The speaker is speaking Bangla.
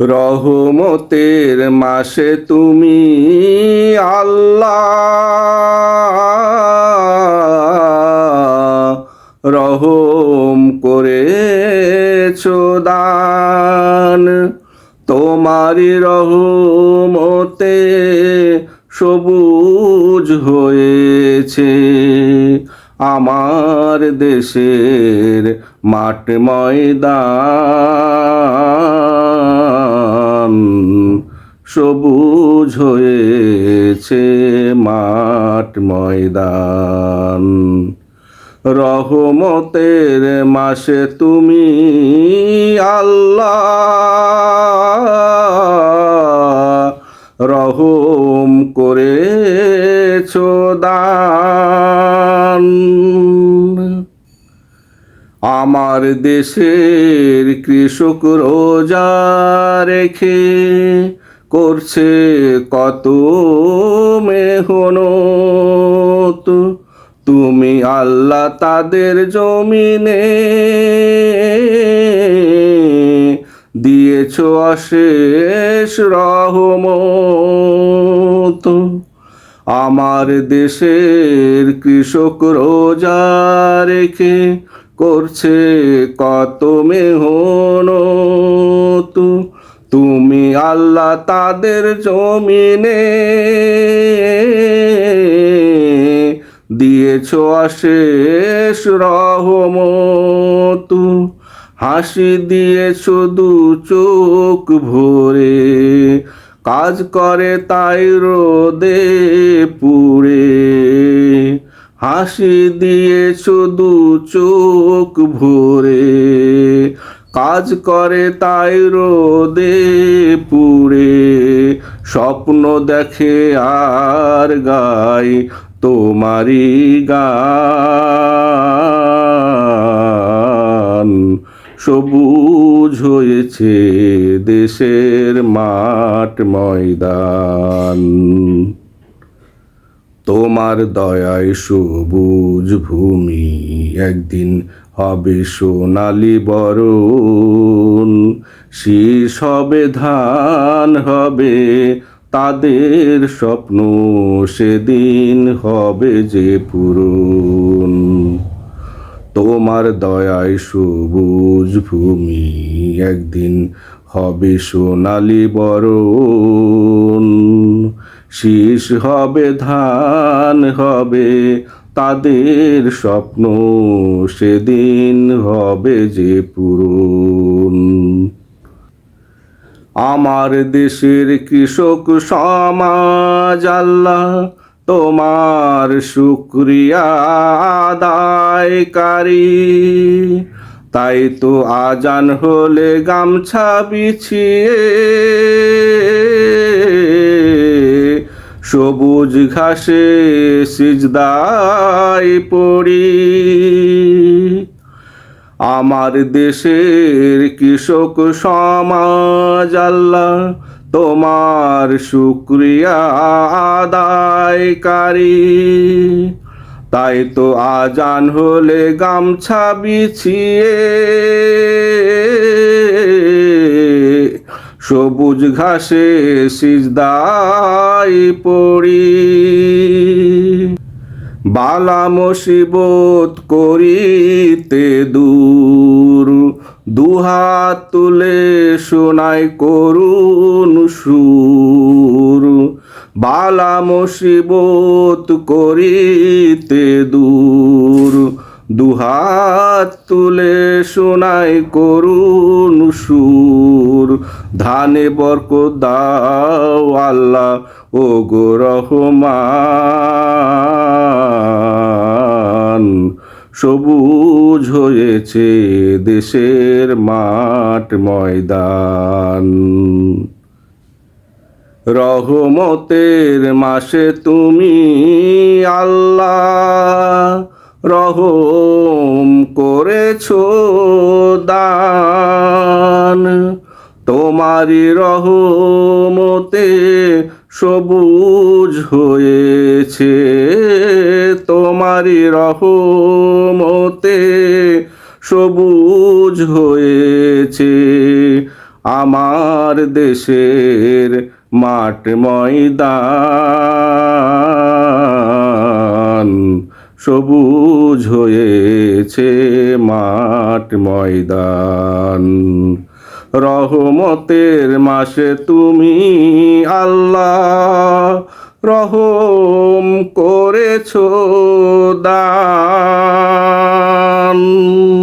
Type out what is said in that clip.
রহমতের মাসে তুমি আল্লাহ রহম করেছ দান। তোমারি রহমতে সবুজ হয়েছে আমার দেশের মাঠ ময়দান। সবুজ হয়েছে মাঠ ময়দান। রহমতের মাসে তুমি আল্লাহ রহম করেছ দান। আমার দেশের কৃষক রোজা রেখে করছে কত মেহনত? তুমি আল্লাহ তাদের জমিনে দিয়েছ অশেষ রহমত। আমার দেশের কৃষক রোজা রেখে করছে কত মেহনত? তুমি আল্লাহ তাদের জমিনে দিয়েছ অশেষ রহমত। হাসি দিয়েছ দু চোখ ভরে। কাজ করে তাই রোদে পুড়ে। হাসি দিয়েছ দু চোখ ভরে। কাজ করে তাই রোদে পুড়ে, স্বপ্ন দেখে আর গাই তোমারি গান। সবুজ হয়েছে দেশের মাঠ ময়দান। তোমার দয়ায় সবুজ ভূমি একদিন হবে সোনালি বরণ। শীষ হবে ধান হবে, তাদের স্বপ্ন সেদিন হবে যে পূরণ। তোমার দয়ায় সবুজ ভূমি একদিন হবে সোনালি বরণ। শীষ হবে, ধান হবে তাদের স্বপ্ন সেদিন হবে যে পূরণ। আমার দেশের কৃষক সমাজ আল্লাহ, তোমার শুক্রিয়া আদায়কারী। তাই তো আজান হলে গামছা বিছিয়ে সবুজ ঘাসে সিজদায় পড়ি। আমার দেশের কৃষক সমাজ আল্লাহ তোমার শুক্রিয়া আদায়কারী। তাই তো আজান হলে গামছা বিছিয়ে সবুজ ঘাসে সিজদাই পড়ি। বালা মুসিবত করিতে দূর, দুহাত তুলে শোনাই করুন সুর। বালা মুসিবত করিতে দূর দুহাত তুলে শোনাই করুন সুর, ধানে বরক দাও আল্লাহ ও গো রহমান। সবুজ হয়েছে দেশের মাঠ ময়দান। রহমতের মাসে তুমি আল্লাহ রহম করেছ দান। তোমারি রহমতে সবুজ হয়েছে। তোমারি রহমতে সবুজ হয়েছে। আমার দেশের মাঠ ময়দান। সবুজ হয়েছে মাঠ ময়দান। রহমতের মাসে তুমি আল্লাহ রহম করেছ দান।